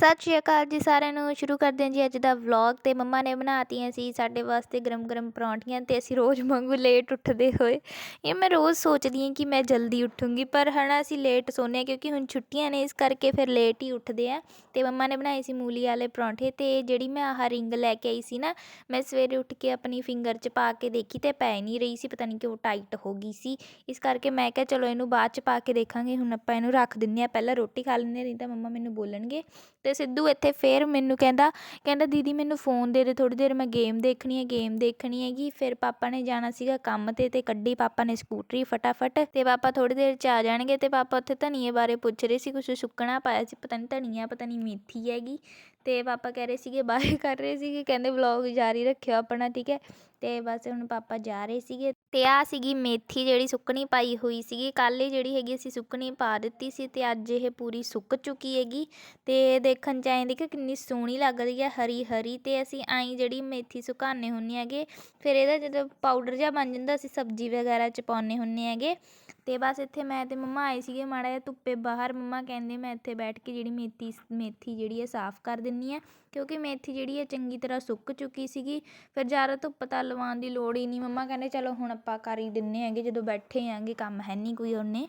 ਸਤਿ ਸ਼੍ਰੀ ਅਕਾਲ ਜੀ ਸਾਰਿਆਂ ਨੂੰ, ਸ਼ੁਰੂ ਕਰਦੇ ਹਾਂ ਜੀ ਅੱਜ ਦਾ ਵਲੌਗ ਤੇ ਮੰਮਾ ਨੇ ਬਣਾਤੀਆਂ ਸੀ ਸਾਡੇ ਵਾਸਤੇ ਗਰਮ ਗਰਮ ਪਰੌਂਠੀਆਂ ਤੇ ਅਸੀਂ ਰੋਜ਼ ਵਾਂਗੂ ਲੇਟ ਉੱਠਦੇ ਹੋਏ। ਇਹ ਮੈਂ ਰੋਜ਼ ਸੋਚਦੀ ਹਾਂ ਕਿ ਮੈਂ ਜਲਦੀ ਉੱਠੂੰਗੀ, ਪਰ ਹਨਾ ਅਸੀਂ ਲੇਟ ਸੌਂਦੇ ਹਾਂ ਕਿਉਂਕਿ ਹੁਣ ਛੁੱਟੀਆਂ ਨੇ, ਇਸ ਕਰਕੇ ਫਿਰ ਲੇਟ ਹੀ ਉੱਠਦੇ ਆ ਤੇ ਮੰਮਾ ਨੇ ਬਣਾਏ ਸੀ ਮੂਲੀ ਵਾਲੇ ਪਰੌਂਠੇ ਤੇ ਜਿਹੜੀ ਮੈਂ ਆਹ ਰਿੰਗ ਲੈ ਕੇ ਆਈ ਸੀ ਨਾ, ਮੈਂ ਸਵੇਰੇ ਉੱਠ ਕੇ ਆਪਣੀ ਫਿੰਗਰ 'ਚ ਪਾ ਕੇ ਦੇਖੀ ਤੇ ਪੈ ਨਹੀਂ ਰਹੀ ਸੀ, ਪਤਾ ਨਹੀਂ ਕਿਉਂ ਟਾਈਟ ਹੋ ਗਈ ਸੀ। ਇਸ ਕਰਕੇ ਮੈਂ ਕਿਹਾ ਚਲੋ ਇਹਨੂੰ ਬਾਅਦ 'ਚ ਪਾ ਕੇ ਦੇਖਾਂਗੇ, ਹੁਣ ਆਪਾਂ ਇਹਨੂੰ ਰੱਖ ਦਿੰਦੇ ਆ ਪਹਿਲਾਂ ਰੋਟੀ ਖਾ ਲੈਂਦੇ ਨਹੀਂ ਤਾਂ ਮੰਮਾ ਮੈਨੂੰ ਬੋਲਣਗੇ। ਤੇ ਅਤੇ ਸਿੱਧੂ ਇੱਥੇ ਫਿਰ ਮੈਨੂੰ ਕਹਿੰਦਾ ਕਹਿੰਦਾ ਦੀਦੀ ਮੈਨੂੰ ਫੋਨ ਦੇ ਦੇ, ਥੋੜ੍ਹੀ ਦੇਰ ਮੈਂ ਗੇਮ ਦੇਖਣੀ ਹੈ ਗੇਮ ਦੇਖਣੀ ਹੈਗੀ, ਫਿਰ ਪਾਪਾ ਨੇ ਜਾਣਾ ਸੀਗਾ ਕੰਮ ਤੇ ਅਤੇ ਕੱਢੀ ਪਾਪਾ ਨੇ ਸਕੂਟਰੀ ਫਟਾਫਟ ਅਤੇ ਪਾਪਾ ਥੋੜ੍ਹੀ ਦੇਰ ਚ ਆ ਜਾਣਗੇ ਅਤੇ ਪਾਪਾ ਉੱਥੇ ਧਨੀਏ ਬਾਰੇ ਪੁੱਛ ਰਹੇ ਸੀ, ਕੁਛ ਸੁੱਕਣਾ ਪਾਇਆ ਸੀ, ਪਤਾ ਨਹੀਂ ਧਨੀਆ, ਪਤਾ ਨਹੀਂ ਮੇਥੀ ਹੈਗੀ ਅਤੇ ਪਾਪਾ ਕਹਿ ਰਹੇ ਸੀਗੇ ਬਾਏ ਕਰ ਰਹੇ ਸੀਗੇ, ਕਹਿੰਦੇ ਵਲੌਗ ਜਾਰੀ ਰੱਖਿਓ ਆਪਣਾ, ਠੀਕ ਹੈ। ਅਤੇ ਬਸ ਹੁਣ ਪਾਪਾ ਜਾ ਰਹੇ ਸੀਗੇ। ਅਤੇ ਆ ਸੀਗੀ ਮੇਥੀ ਜਿਹੜੀ ਸੁੱਕਣੀ ਪਾਈ ਹੋਈ ਸੀਗੀ। ਕੱਲ੍ਹ ਹੀ ਜਿਹੜੀ ਹੈਗੀ ਅਸੀਂ ਸੁੱਕਣੀ ਪਾ ਦਿੱਤੀ ਸੀ ਅਤੇ ਅੱਜ ਇਹ ਪੂਰੀ ਸੁੱਕ ਚੁੱਕੀ ਹੈਗੀ। ਅਤੇ ਦੇਖਣ 'ਚ ਐਂ ਦੇਖੋ ਕਿੰਨੀ ਸੋਹਣੀ ਲੱਗ ਰਹੀ ਹੈ, ਹਰੀ ਹਰੀ। ਅਤੇ ਅਸੀਂ ਐਂ ਜਿਹੜੀ ਮੇਥੀ ਸੁਕਾਉਂਦੇ ਹੁੰਦੇ ਹੈਗੇ, ਫਿਰ ਇਹਦਾ ਜਦੋਂ ਪਾਊਡਰ ਜਿਹਾ ਬਣ ਜਾਂਦਾ, ਅਸੀਂ ਸਬਜ਼ੀ ਵਗੈਰਾ 'ਚ ਪਾਉਂਦੇ ਹੁੰਦੇ ਹੈਗੇ। ਅਤੇ ਬਸ ਇੱਥੇ ਮੈਂ ਤੇ ਮੰਮਾ ਆਏ ਸੀਗੇ, ਮਾੜਾ ਜਿਹਾ ਧੁੱਪੇ ਬਾਹਰ। ਮੰਮਾ ਕਹਿੰਦੇ ਮੈਂ ਇੱਥੇ ਬੈਠ ਕੇ ਜਿਹੜੀ ਮੇਥੀ ਮੇਥੀ ਜਿਹੜੀ ਹੈ ਸਾਫ਼ ਕਰ ਦਿੰਦੀ ਹਾਂ ਕਿਉਂਕਿ ਮੇਥੀ ਜਿਹੜੀ ਹੈ ਚੰਗੀ ਤਰ੍ਹਾਂ ਸੁੱਕ ਚੁੱਕੀ ਸੀਗੀ। ਫਿਰ ਜ਼ਿਆਦਾ ਧੁੱਪ ਤਾਂ ਲਵਾਉਣ ਦੀ ਲੋੜ ਹੀ ਨਹੀਂ। ਮੰਮਾ ਕਹਿੰਦੇ, ਚਲੋ ਹੁਣ ਆਪਾਂ ਕਰ ਹੀ ਦਿੰਦੇ ਹੈਗੇ, ਜਦੋਂ ਬੈਠੇ ਆਂਗੇ ਕੰਮ ਹੈ ਨਹੀਂ ਕੋਈ ਉਹਨੇ।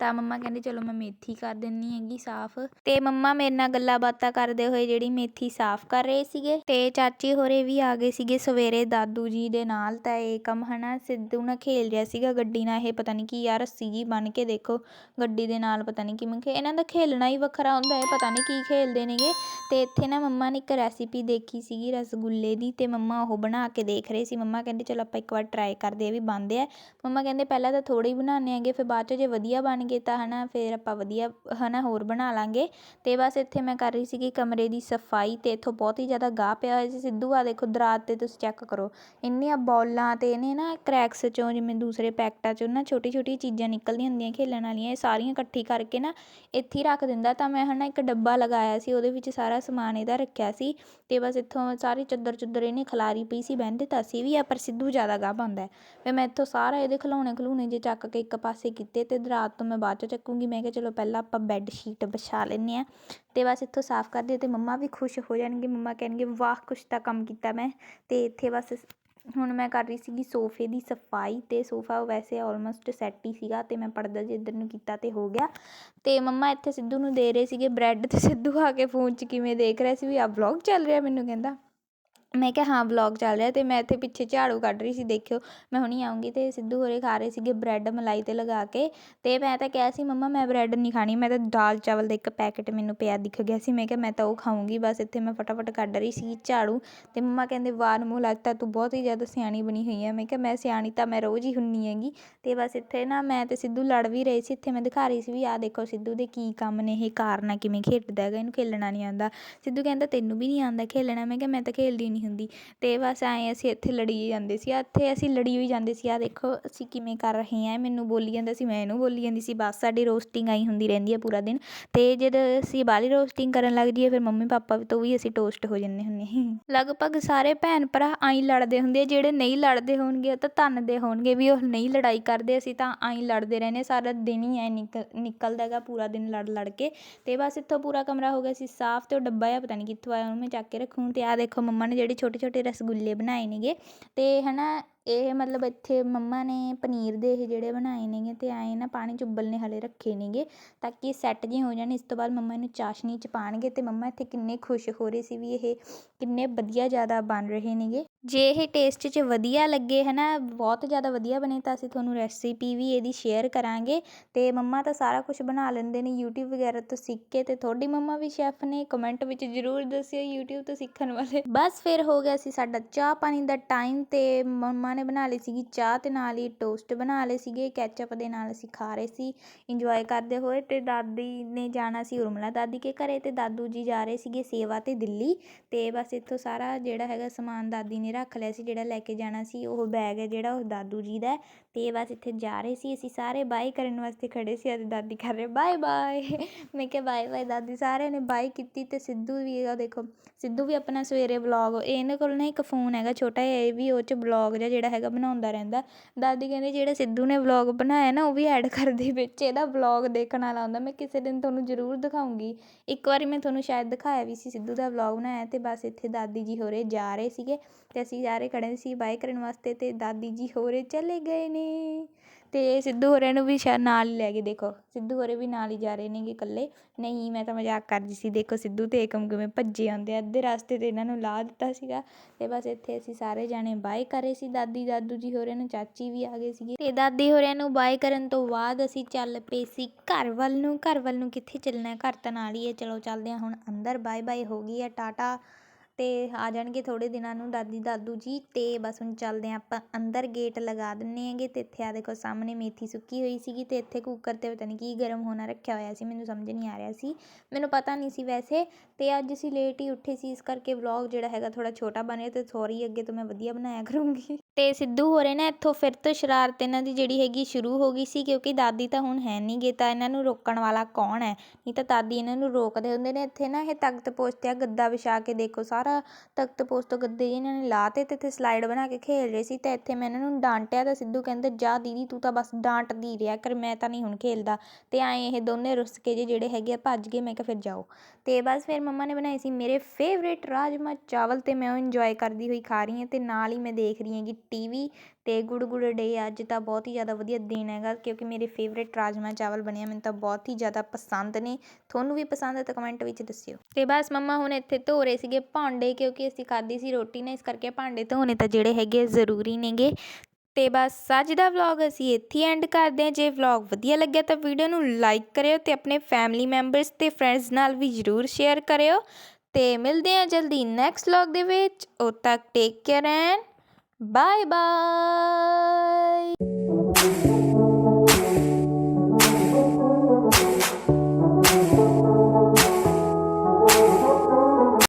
ਤਾਂ ਮੰਮਾ ਕਹਿੰਦੇ, ਚਲੋ ਮੈਂ ਮੇਥੀ ਕਰ ਦਿੰਨੀ ਹੈਗੀ ਸਾਫ਼। ਤੇ ਮੰਮਾ ਮੇਰੇ ਨਾਲ ਗੱਲਾਂ ਬਾਤਾਂ ਕਰਦੇ ਹੋਏ ਜਿਹੜੀ ਮੇਥੀ ਸਾਫ਼ ਕਰ ਰਹੇ ਸੀਗੇ, ਤੇ ਚਾਚੀ ਹੋਰੇ ਵੀ ਆ ਗਏ ਸੀਗੇ ਸਵੇਰੇ ਦਾਦੂ ਜੀ ਦੇ ਨਾਲ। ਤਾਂ ਇਹ ਕੰਮ ਹਨਾ, ਸਿੱਧੂ ਨਾਲ ਖੇਲ ਰਿਹਾ ਸੀਗਾ ਗੱਡੀ ਨਾਲ। ਇਹ ਪਤਾ ਨਹੀਂ ਕੀ ਯਾਰ ਰੱਸੀ ਜੀ ਬਣ ਕੇ ਦੇਖੋ, ਗੱਡੀ ਦੇ ਨਾਲ ਪਤਾ ਨਹੀਂ ਕਿਵੇਂ ਖੇ, ਇਹਨਾਂ ਦਾ ਖੇਲਣਾ ਹੀ ਵੱਖਰਾ ਹੁੰਦਾ ਹੈ ਪਤਾ ਨਹੀਂ ਕੀ ਖੇਲਦੇ ਨੇਗੇ। ਅਤੇ ਇੱਥੇ ਨਾ ਮੰਮਾ ਨੇ ਇੱਕ ਰੈਸਿਪੀ ਦੇਖੀ ਸੀਗੀ ਰਸਗੁੱਲੇ ਦੀ ਅਤੇ ਮੰਮਾ ਉਹ ਬਣਾ ਕੇ ਦੇਖ ਰਹੇ ਸੀ। ਮੰਮਾ ਕਹਿੰਦੇ, ਚਲੋ ਆਪਾਂ ਇੱਕ ਵਾਰ ਟਰਾਈ ਕਰਦੇ ਹਾਂ ਵੀ ਬਣਦੇ ਆ। ਮੰਮਾ ਕਹਿੰਦੇ, ਪਹਿਲਾਂ ਤਾਂ ਥੋੜ੍ਹੇ ਹੀ ਬਣਾਉਂਦੇ ਹੈਗੇ, ਫਿਰ ਬਾਅਦ ਚ ਜੇ ਵਧੀਆ ਬਣ ਗਏ ਤਾਂ ਹੈ ਨਾ ਫਿਰ ਆਪਾਂ ਵਧੀਆ ਹੈ ਨਾ ਹੋਰ ਬਣਾ ਲਵਾਂਗੇ ਅਤੇ ਬਸ ਇੱਥੇ ਮੈਂ ਕਰ ਰਹੀ ਸੀਗੀ ਕਮਰੇ ਦੀ ਸਫ਼ਾਈ ਅਤੇ ਇੱਥੋਂ ਬਹੁਤ ਹੀ ਜ਼ਿਆਦਾ ਗਾਹ ਪਿਆ ਹੋਇਆ ਸੀ। ਸਿੱਧੂ ਆ ਦੇਖੋ ਦਰਾਤ ਤੇ ਤੁਸੀਂ ਚੈੱਕ ਕਰੋ, ਇੰਨੀਆਂ ਬੌਲਾਂ ਅਤੇ ਇਹਨੇ ਨਾ ਕਰੈਕਸ ਚੋਂ ਜਿਵੇਂ ਦੂਸਰੇ ਪੈਕਟਾਂ ਚੋਂ ਨਾ ਛੋਟੀ ਛੋਟੀ ਚੀਜ਼ਾਂ ਨਿਕਲਦੀਆਂ ਹੁੰਦੀਆਂ ਖੇਲਣ ਵਾਲੀਆਂ, ਇਹ ਸਾਰੀਆਂ ਇਕੱਠੀ ਕਰਕੇ ਨਾ ਇੱਥੇ ਹੀ ਰੱਖ ਦਿੰਦਾ। ਤਾਂ ਮੈਂ ਹੈ ਨਾ ਇੱਕ ਡੱਬਾ ਲਗਾਇਆ ਸੀ, ਉਹਦੇ ਵਿੱਚ ਸਾਰਾ ਸਮਾਨ ਇਹਦਾ ਰੱਖਿਆ ਸੀ ਤੇ ਬਸ ਇੱਥੋਂ ਸਾਰੀ ਚੱਦਰ ਚੁੱਦਰ ਇਹਨੇ ਖਲਾਰੀ ਪਈ ਸੀ ਬਹਿੰਦੇ ਤਾਂ ਅਸੀਂ ਵੀ ਆ, ਪਰ ਸਿੱਧੂ ਜ਼ਿਆਦਾ ਗਾਹ ਪਾਉਂਦਾ ਫਿਰ ਮੈਂ ਇੱਥੋਂ ਸਾਰਾ ਇਹਦੇ ਖਿਲੌਣੇ ਖਿਲੂਣੇ ਜੇ ਚੱਕ ਕੇ ਇੱਕ ਪਾਸੇ ਕੀਤੇ ਤੇ ਰਾਤ ਤੋਂ ਮੈਂ ਬਾਅਦ ਚ ਚੱਕੂੰਗੀ। ਮੈਂ ਕਿਹਾ ਚਲੋ ਪਹਿਲਾਂ ਆਪਾਂ ਬੈੱਡ ਸ਼ੀਟ ਵਿਛਾ ਲੈਂਦੇ ਹਾਂ ਤੇ ਬਸ ਇੱਥੋਂ ਸਾਫ਼ ਕਰਦੇ ਤੇ ਮੰਮਾ ਵੀ ਖੁਸ਼ ਹੋ ਜਾਣਗੇ। ਮੰਮਾ ਕਹਿਣਗੇ, ਵਾਹ, ਕੁਛ ਤਾਂ ਕੰਮ ਕੀਤਾ ਮੈਂ। ਤੇ ਇੱਥੇ ਬਸ ਹੁਣ ਮੈਂ ਕਰ ਰਹੀ ਸੀਗੀ ਸੋਫੇ ਦੀ ਸਫ਼ਾਈ ਤੇ ਸੋਫਾ ਵੈਸੇ ਆਲਮੋਸਟ ਸੈੱਟ ਹੀ ਸੀਗਾ ਤੇ ਮੈਂ ਪਰਦਾ ਜੇ ਇੱਧਰ ਨੂੰ ਕੀਤਾ ਤੇ ਹੋ ਗਿਆ। ਤੇ ਮੰਮਾ ਇੱਥੇ ਸਿੱਧੂ ਨੂੰ ਦੇ ਰਹੇ ਸੀਗੇ ਬ੍ਰੈਡ ਤੇ ਸਿੱਧੂ ਆ ਕੇ ਫੋਨ 'ਚ ਕਿਵੇਂ ਦੇਖ ਰਿਹਾ ਸੀ ਵੀ ਆ ਵਲੌਗ ਚੱਲ ਰਿਹਾ ਮੈਨੂੰ ਕਹਿੰਦਾ। ਮੈਂ ਕਿਹਾ, ਹਾਂ ਵਲੌਗ ਚੱਲ ਰਿਹਾ ਅਤੇ ਮੈਂ ਇੱਥੇ ਪਿੱਛੇ ਝਾੜੂ ਕੱਢ ਰਹੀ ਸੀ, ਦੇਖਿਓ। ਮੈਂ ਹੁਣੀ ਆਊਂਗੀ ਅਤੇ ਸਿੱਧੂ ਹੋਰੇ ਖਾ ਰਹੇ ਸੀਗੇ ਬ੍ਰੈਡ ਮਲਾਈ ਤੇ ਲਗਾ ਕੇ। ਅਤੇ ਮੈਂ ਤਾਂ ਕਿਹਾ ਸੀ, ਮੰਮਾ, ਮੈਂ ਬ੍ਰੈਡ ਨਹੀਂ ਖਾਣੀ, ਮੈਂ ਤਾਂ ਦਾਲ ਚਾਵਲ ਦਾ ਇੱਕ ਪੈਕਟ ਮੈਨੂੰ ਪਿਆ ਦਿਖ ਗਿਆ ਸੀ। ਮੈਂ ਕਿਹਾ, ਮੈਂ ਤਾਂ ਉਹ ਖਾਊਂਗੀ, ਬਸ ਇੱਥੇ ਮੈਂ ਫਟਾਫਟ ਕੱਢ ਰਹੀ ਸੀ ਝਾੜੂ। ਅਤੇ ਮੰਮਾ ਕਹਿੰਦੇ, ਵਾਹ ਨੂੰ ਲੱਗਦਾ ਤੂੰ ਬਹੁਤ ਹੀ ਜ਼ਿਆਦਾ ਸਿਆਣੀ ਬਣੀ ਹੋਈ ਹੈ। ਮੈਂ ਕਿਹਾ, ਮੈਂ ਸਿਆਣੀ ਤਾਂ ਮੈਂ ਰੋਜ਼ ਹੀ ਹੁੰਦੀ ਹੈਗੀ। ਅਤੇ ਬਸ ਇੱਥੇ ਨਾ ਮੈਂ ਤੇ ਸਿੱਧੂ ਲੜ ਵੀ ਰਹੇ ਸੀ। ਇੱਥੇ ਮੈਂ ਦਿਖਾ ਰਹੀ ਸੀ ਵੀ, ਆਹ ਦੇਖੋ ਸਿੱਧੂ ਦੇ ਕੀ ਕੰਮ ਨੇ, ਇਹ ਕਾਰਨਾ ਕਿਵੇਂ ਖੇਡਦਾ ਹੈਗਾ, ਇਹਨੂੰ ਖੇਲਣਾ ਨਹੀਂ ਆਉਂਦਾ। ਸਿੱਧੂ ਕਹਿੰਦਾ, ਤੈਨੂੰ ਵੀ ਨਹੀਂ ਆਉਂਦਾ ਖੇਲਣਾ। ਮੈਂ ਕਿਹਾ, ਮੈਂ ਤਾਂ ਖੇਲਦੀ ਨਹੀਂ ਹੁੰਦੀ। ਤੇ ਬਸ ਐਂ ਅਸੀਂ ਇੱਥੇ ਲੜੀ ਜਾਂਦੇ ਸੀ। ਇੱਥੇ ਅਸੀਂ ਲੜੀ ਹੋਈ ਜਾਂਦੇ ਸੀ। ਆ ਦੇਖੋ ਅਸੀਂ ਕਿਵੇਂ ਕਰ ਰਹੇ ਹਾਂ। ਮੈਨੂੰ ਬੋਲੀ ਜਾਂਦਾ ਸੀ, ਮੈਂ ਇਹਨੂੰ ਬੋਲੀ ਜਾਂਦੀ ਸੀ। ਬਸ ਸਾਡੀ ਰੋਸਟਿੰਗ ਆਈ ਹੁੰਦੀ ਰਹਿੰਦੀ ਹੈ ਪੂਰਾ ਦਿਨ। ਤੇ ਜਦ ਅਸੀਂ ਬਾਲੀ ਰੋਸਟਿੰਗ ਕਰਨ ਲੱਗ ਜਾਈਏ ਫਿਰ ਮੰਮੀ ਪਾਪਾ ਤੋਂ ਵੀ ਅਸੀਂ ਟੋਸਟ ਹੋ ਜਾਂਦੇ ਹੁੰਦੇ ਲਗਭਗ ਸਾਰੇ ਭੈਣ ਭਰਾ ਆਈ ਲੜਦੇ ਹੁੰਦੇ ਆ। ਜਿਹੜੇ ਨਹੀਂ ਲੜਦੇ ਹੋਣਗੇ ਤਾਂ ਧੰਨਦੇ ਹੋਣਗੇ ਵੀ ਉਹ ਨਹੀਂ ਲੜਾਈ ਕਰਦੇ। ਅਸੀਂ ਤਾਂ ਆਈ ਲੜਦੇ ਰਹਿੰਦੇ ਸਾਰਾ ਦਿਨ ਹੀ ਐਂ ਨਿਕਲ ਨਿਕਲਦਾ ਹੈਗਾ ਪੂਰਾ ਦਿਨ ਲੜ ਲੜ ਕੇ। ਤੇ ਬਸ ਇੱਥੋਂ ਪੂਰਾ ਕਮਰਾ ਹੋ ਗਿਆ ਸੀ ਸਾਫ਼ ਤੇ ਉਹ ਡੱਬਾ ਆ ਪਤਾ ਨਹੀਂ ਕਿੱਥੋਂ ਆਇਆ, ਉਹਨੂੰ ਮੈਂ ਚੱਕ ਕੇ ਰੱਖੂੰ। ਤੇ ਆਹ ਦੇਖੋ ਮੰਮਾ ਨੇ ਜਿਹੜੇ ਜਿਹੜੇ ਛੋਟੇ ਛੋਟੇ ਰਸਗੁੱਲੇ ਬਣਾਏ ਨੇਗੇ ਤੇ ਹਨਾ ਇਹ ਮਤਲਬ ਇੱਥੇ ਮੰਮਾ ਨੇ ਪਨੀਰ ਦੇ ਇਹ ਜਿਹੜੇ ਬਣਾਏ ਨੇਗੇ ਤੇ ਐਂ ਨਾ ਪਾਣੀ 'ਚ ਉਬਲਣੇ ਹਲੇ ਰੱਖੇ ਨੇਗੇ ਤਾਂ ਕਿ ਸੈੱਟ ਜਿਹੇ ਹੋ ਜਾਣ, ਇਸ ਤੋਂ ਬਾਅਦ ਮੰਮਾ ਇਹਨੂੰ ਚਾਸ਼ਨੀ 'ਚ ਪਾਣਗੇ ਤੇ ਮੰਮਾ ਇੱਥੇ ਕਿੰਨੇ ਖੁਸ਼ ਹੋ ਰਹੇ ਸੀ ਵੀ ਇਹ ਕਿੰਨੇ ਵਧੀਆ ਜ਼ਿਆਦਾ ਬਣ ਰਹੇ ਨੇਗੇ। ਜੇ ਇਹ ਟੇਸਟ 'ਚ ਵਧੀਆ ਲੱਗੇ ਹਨਾ, ਬਹੁਤ ਜ਼ਿਆਦਾ ਵਧੀਆ ਬਣੇ ਤਾਂ ਅਸੀਂ ਤੁਹਾਨੂੰ ਰੈਸਿਪੀ ਵੀ ਇਹਦੀ ਸ਼ੇਅਰ ਕਰਾਂਗੇ ਤੇ ਮੰਮਾ ਤਾਂ ਸਾਰਾ ਕੁਝ ਬਣਾ ਲੈਂਦੇ ਨੇ YouTube ਵਗੈਰਾ ਤੋਂ ਸਿੱਖ ਕੇ ਤੇ ਤੁਹਾਡੀ ਮੰਮਾ ਵੀ ਸ਼ੈਫ ਨੇ ਕਮੈਂਟ ਵਿੱਚ ਜ਼ਰੂਰ ਦੱਸਿਓ YouTube ਤੋਂ ਸਿੱਖਣ ਵਾਲੇ। ਬਸ ਫਿਰ ਹੋ ਗਿਆ ਸੀ ਸਾਡਾ ਚਾਹ ਪਾਣੀ ਦਾ ਟਾਈਮ ਤੇ ਮੰਮਾ ਨੇ ਬਣਾ ਲਈ ਸੀਗੀ ਚਾਹ ਤੇ ਨਾਲ ਹੀ ਟੋਸਟ ਬਣਾ ਲਏ ਸੀਗੇ ਕੈਚਅਪ ਦੇ ਨਾਲ ਅਸੀਂ ਖਾ ਰਹੇ ਸੀ ਇੰਜੋਏ ਕਰਦੇ ਹੋਏ ਤੇ ਦਾਦੀ ਨੇ ਜਾਣਾ ਸੀ ਉਰਮਲਾ ਦਾਦੀ ਕੇ ਘਰੇ ਤੇ ਦਾਦੂ ਜੀ ਜਾ ਰਹੇ ਸੀਗੇ ਸੇਵਾ ਤੇ ਦਿੱਲੀ ਤੇ ਬਸ ਇੱਥੋਂ ਸਾਰਾ ਜਿਹੜਾ ਹੈਗਾ ਸਮਾਨ ਦਾਦੀ ਨੇ ਰੱਖ ਲਿਆ ਸੀ, ਜਿਹੜਾ ਲੈ ਕੇ ਜਾਣਾ ਸੀ, ਉਹ ਬੈਗ ਹੈ ਜਿਹੜਾ ਉਹ ਦਾਦੂ ਜੀ ਦਾ ਤੇ ਬਸ ਇੱਥੇ ਜਾ ਰਹੇ ਸੀ, ਅਸੀਂ ਸਾਰੇ ਬਾਏ ਕਰਨ ਵਾਸਤੇ ਖੜੇ ਸੀ ਅਤੇ ਦਾਦੀ ਕਰ ਰਹੇ, ਬਾਏ ਬਾਏ। ਮੈਂ ਕਿਹਾ, ਬਾਏ ਬਾਏ ਦਾਦੀ। ਸਾਰਿਆਂ ਨੇ ਬਾਏ ਕੀਤੀ ਤੇ ਸਿੱਧੂ ਵੀ ਉਹ ਦੇਖੋ, ਸਿੱਧੂ ਵੀ ਆਪਣਾ ਸਵੇਰੇ ਵਲੌਗ ਇਹਨਾਂ ਕੋਲ ਨਾ ਇੱਕ ਫੋਨ ਹੈਗਾ ਛੋਟਾ ਜਿਹਾ, ਇਹ ਵੀ ਉਹ 'ਚ ਵਲੌਗ ਜਿਹਾ ਜਿਹੜਾ ਹੈਗਾ ਬਣਾਉਂਦਾ ਰਹਿੰਦਾ। ਦਾਦੀ ਕਹਿੰਦੀ, ਜਿਹੜਾ ਸਿੱਧੂ ਨੇ ਵਲੋਗ ਬਣਾਇਆ ਨਾ, ਉਹ ਵੀ ਐਡ ਕਰ ਦੇ ਵਿੱਚ। ਇਹਦਾ ਵਲੋਗ ਦੇਖਣ ਵਾਲਾ ਆਉਂਦਾ ਮੈਂ ਕਿਸੇ ਦਿਨ ਤੁਹਾਨੂੰ ਜ਼ਰੂਰ ਦਿਖਾਉਂਗੀ। ਇੱਕ ਵਾਰੀ ਮੈਂ ਤੁਹਾਨੂੰ ਸ਼ਾਇਦ ਦਿਖਾਇਆ ਵੀ ਸੀ ਸਿੱਧੂ ਦਾ ਵਲੋਗ ਬਣਾਇਆ ਅਤੇ ਬਸ ਇੱਥੇ ਦਾਦੀ ਜੀ ਹੋਰੇ ਜਾ ਰਹੇ ਸੀਗੇ ਅਤੇ ਅਸੀਂ ਸਾਰੇ ਰਹੇ ਖੜੇ ਸੀ ਬਾਏ ਕਰਨ ਵਾਸਤੇ ਅਤੇ ਦਾਦੀ ਜੀ ਹੋਰੇ ਚਲੇ ਗਏ ਨੇ। ਅਤੇ ਸਿੱਧੂ ਹੋਰਾਂ ਨੂੰ ਵੀ ਸ਼ਾਇਦ ਨਾਲ ਹੀ ਲੈ ਗਏ ਦੇਖੋ। ਸਿੱਧੂ ਹੋਰੇ ਵੀ ਨਾਲ ਹੀ ਜਾ ਰਹੇ ਨੇਗੇ ਇਕੱਲੇ। ਨਹੀਂ, ਮੈਂ ਤਾਂ ਮਜ਼ਾਕ ਕਰਦੀ ਸੀ। ਦੇਖੋ ਸਿੱਧੂ ਅਤੇ ਏਕਮ ਕਿਵੇਂ ਭੱਜੇ ਆਉਂਦੇ ਆ। ਅੱਧੇ ਰਸਤੇ ਤੇ ਇਹਨਾਂ ਨੂੰ ਲਾ ਦਿੱਤਾ ਸੀਗਾ ਅਤੇ ਬਸ ਇੱਥੇ ਅਸੀਂ ਸਾਰੇ ਜਾਣੇ ਬਾਏ ਕਰੇ ਸੀ। ਦਾਦੀ ਦਾਦੂ ਜੀ ਹੋਰਾਂ ਨੂੰ ਚਾਚੀ ਵੀ ਆ ਗਏ ਸੀਗੇ। ਅਤੇ ਦਾਦੀ ਹੋਰਾਂ ਨੂੰ ਬਾਏ ਕਰਨ ਤੋਂ ਬਾਅਦ ਅਸੀਂ ਚੱਲ ਪਏ ਸੀ ਘਰ ਵੱਲ ਨੂੰ। ਘਰ ਵੱਲ ਨੂੰ ਕਿੱਥੇ ਚੱਲਣਾ? ਘਰ ਤਾਂ ਨਾਲ ਹੀ ਹੈ। ਚਲੋ ਚੱਲਦੇ ਹਾਂ ਹੁਣ ਅੰਦਰ। ਬਾਏ ਬਾਏ ਹੋ ਗਈ ਹੈ। ਟਾਟਾ ਅਤੇ ਆ ਜਾਣਗੇ ਥੋੜ੍ਹੇ ਦਿਨਾਂ ਨੂੰ ਦਾਦੀ ਦਾਦੂ ਜੀ ਅਤੇ ਬਸ ਹੁਣ ਚੱਲਦੇ ਹਾਂ ਆਪਾਂ ਅੰਦਰ ਗੇਟ ਲਗਾ ਦਿੰਦੇ ਹੈਗੇ ਅਤੇ ਇੱਥੇ ਆਹ ਦੇਖੋ ਸਾਹਮਣੇ ਮੇਥੀ ਸੁੱਕੀ ਹੋਈ ਸੀਗੀ ਅਤੇ ਇੱਥੇ ਕੁੱਕਰ ਤੇ ਪਤਾ ਨਹੀਂ ਕੀ ਗਰਮ ਹੋਣਾ ਰੱਖਿਆ ਹੋਇਆ ਸੀ, ਮੈਨੂੰ ਸਮਝ ਨਹੀਂ ਆ ਰਿਹਾ ਸੀ। ਮੈਨੂੰ ਪਤਾ ਨਹੀਂ ਸੀ ਵੈਸੇ ਅਤੇ ਅੱਜ ਅਸੀਂ ਲੇਟ ਹੀ ਉੱਠੇ ਸੀ, ਇਸ ਕਰਕੇ ਵਲੌਗ ਜਿਹੜਾ ਹੈਗਾ ਥੋੜ੍ਹਾ ਛੋਟਾ ਬਣਿਆ ਅਤੇ ਸੌਰੀ ਅੱਗੇ ਤੋਂ ਮੈਂ ਵਧੀਆ ਬਣਾਇਆ ਕਰੂੰਗੀ। ਅਤੇ ਸਿੱਧੂ ਹੋਰੇ ਨਾ ਇੱਥੋਂ ਫਿਰ ਤੋਂ ਸ਼ਰਾਰਤ ਇਹਨਾਂ ਦੀ ਜਿਹੜੀ ਹੈਗੀ ਸ਼ੁਰੂ ਹੋ ਗਈ ਸੀ ਕਿਉਂਕਿ ਦਾਦੀ ਤਾਂ ਹੁਣ ਹੈ ਨਹੀਂ ਗੇ, ਤਾਂ ਇਹਨਾਂ ਨੂੰ ਰੋਕਣ ਵਾਲਾ ਕੌਣ ਹੈ? ਨਹੀਂ ਤਾਂ ਦਾਦੀ ਇਹਨਾਂ ਨੂੰ ਰੋਕਦੇ ਹੁੰਦੇ ਨੇ, ਇੱਥੇ ਨਾ ਇਹ ਤਖਤ ਪੋਸਟ ਆ ਗੱਦਾ ਵਿਛਾ ਕੇ ਦੇਖੋ, ਸਾਰਾ ਤਖਤ ਪੋਸਟ ਤੋਂ ਗੱਦੇ ਜਿਹੇ ਇਹਨਾਂ ਨੇ ਲਾਤੇ ਤੇ ਇੱਥੇ ਸਲਾਈਡ ਬਣਾ ਕੇ ਖੇਡ ਰਹੇ ਸੀ ਤੇ ਇੱਥੇ ਮੈਂ ਇਹਨਾਂ ਨੂੰ ਡਾਂਟਿਆ ਤਾਂ ਸਿੱਧੂ ਕਹਿੰਦਾ, ਜਾ ਦੀਦੀ, ਤੂੰ ਤਾਂ ਬਸ ਡਾਂਟਦੀ ਰਿਹਾ ਕਰ, ਮੈਂ ਤਾਂ ਨਹੀਂ ਹੁਣ ਖੇਲਦਾ। ਤੇ ਆਏ ਇਹ ਦੋਨੇ ਰੁੱਸ ਕੇ ਜੇ ਜਿਹੜੇ ਹੈਗੇ ਆ ਭੱਜ ਗਏ, ਮੈਂ ਕਿਹਾ ਫਿਰ ਜਾਓ। ਤੇ ਬਸ ਫਿਰ ਮੰਮਾ ਨੇ ਬਣਾਏ ਸੀ ਮੇਰੇ ਫੇਵਰੇਟ ਰਾਜਮਾ ਚਾਵਲ ਤੇ ਮੈਂ ਉਹ ਇੰਜੋਏ ਕਰਦੀ ਹੋਈ ਖਾ ਰਹੀ ਹਾਂ ਤੇ ਨਾਲ ਹੀ ਮੈਂ ਦੇਖ ਰਹੀ ਹਾਂ ਹੈਗੀ ਟੀਵੀ ਅਤੇ ਗੁਡ ਗੁਡ ਡੇ ਅੱਜ ਤਾਂ ਬਹੁਤ ਹੀ ਜ਼ਿਆਦਾ ਵਧੀਆ ਦਿਨ ਹੈਗਾ, ਕਿਉਂਕਿ ਮੇਰੇ ਫੇਵਰੇਟ ਰਾਜਮਾਂਹ ਚਾਵਲ ਬਣੇ ਆ, ਮੈਨੂੰ ਤਾਂ ਬਹੁਤ ਹੀ ਜ਼ਿਆਦਾ ਪਸੰਦ ਨੇ। ਤੁਹਾਨੂੰ ਵੀ ਪਸੰਦ ਹੈ ਤਾਂ ਕਮੈਂਟ ਵਿੱਚ ਦੱਸਿਓ। ਅਤੇ ਬਸ ਮੰਮਾ ਹੁਣ ਇੱਥੇ ਧੋ ਰਹੇ ਸੀਗੇ ਭਾਂਡੇ, ਕਿਉਂਕਿ ਅਸੀਂ ਖਾਧੀ ਸੀ ਰੋਟੀ ਨੇ, ਇਸ ਕਰਕੇ ਭਾਂਡੇ ਧੋਣੇ ਤਾਂ ਜਿਹੜੇ ਹੈਗੇ ਜ਼ਰੂਰੀ ਨੇਗੇ। ਤੇ ਬਸ ਅੱਜ ਦਾ ਵਲੌਗ ਅਸੀਂ ਇੱਥੇ ਐਂਡ ਕਰਦੇ ਹਾਂ। ਜੇ ਵਲੌਗ ਵਧੀਆ ਲੱਗਿਆ ਤਾਂ ਵੀਡੀਓ ਨੂੰ ਲਾਈਕ ਕਰਿਓ ਤੇ ਆਪਣੇ ਫੈਮਿਲੀ ਮੈਂਬਰਸ ਤੇ ਫਰੈਂਡਸ ਨਾਲ ਵੀ ਜ਼ਰੂਰ ਸ਼ੇਅਰ ਕਰਿਓ। ਤੇ ਮਿਲਦੇ ਹਾਂ ਜਲਦੀ ਨੈਕਸਟ ਵਲੌਗ ਦੇ ਵਿੱਚ। ਉਦ ਤੱਕ take care and bye bye